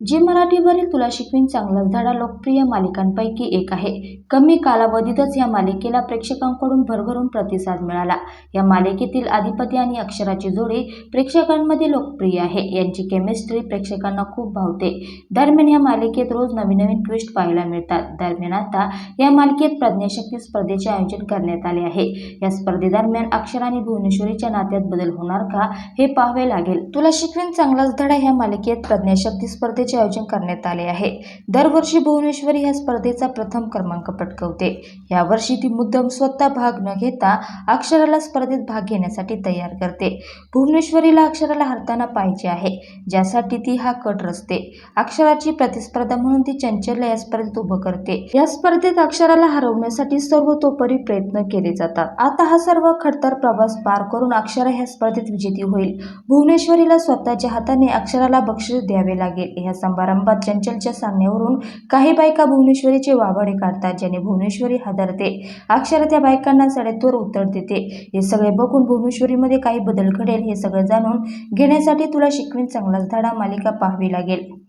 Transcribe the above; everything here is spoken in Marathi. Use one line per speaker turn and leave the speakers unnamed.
जी मराठीवरील तुला शिकवीन चांगलाच धडा लोकप्रिय मालिकांपैकी एक आहे. कमी कालावधीतच या मालिकेला प्रेक्षकांकडून भरभरून प्रतिसाद मिळाला. या मालिकेतील आधिपती आणि अक्षराची जोडी प्रेक्षकांमध्ये लोकप्रिय आहे. यांची केमिस्ट्री प्रेक्षकांना खूप भावते. दरम्यान या मालिकेत रोज नवीन नवीन ट्विस्ट पाहायला मिळतात. दरम्यान आता या मालिकेत प्रज्ञाशक्ती स्पर्धेचे आयोजन करण्यात आले आहे. या स्पर्धेदरम्यान अक्षर आणि भुवनेश्वरीच्या नात्यात बदल होणार का हे पाहावे लागेल. तुला शिकवीन चांगलाच धडा ह्या मालिकेत प्रज्ञाशक्ती स्पर्धेचे आयोजन करण्यात आले आहे. दरवर्षी भुवनेश्वरी या स्पर्धेचा प्रथम क्रमांक पटकवते. यावर्षी ती मुद्दाम स्वतः भाग न घेता अक्षराला स्पर्धेत भाग घेण्यासाठी तयार करते. भुवनेश्वरीला अक्षराला हरताना पाहिजे आहे ज्यासाठी ती हा कट रचते. अक्षराची प्रतिस्पर्धा म्हणून ती चंचलला या स्पर्धेत उभं करते. या स्पर्धेत अक्षराला हरवण्यासाठी सर्वतोपरी प्रयत्न केले जातात. आता हा सर्व खडतर प्रवास पार करून अक्षरा ह्या स्पर्धेत विजेती होईल. भुवनेश्वरीला स्वतःच्या हाताने अक्षराला बक्षीस द्यावे लागेल या समारंभात चंचलच्या सांगण्यावरून काही बायका भुवनेश्वरीचे वावडे काढतात ज्याने भुवनेश्वरी हादरते. अक्षरा त्या बायकांना सडेतवर उत्तर देते. हे सगळे बघून भुवनेश्वरीमध्ये काही बदल घडेल हे सगळं जाणून घेण्यासाठी तुला शिकवीन चांगलाच धडा मालिका पाहावी लागेल.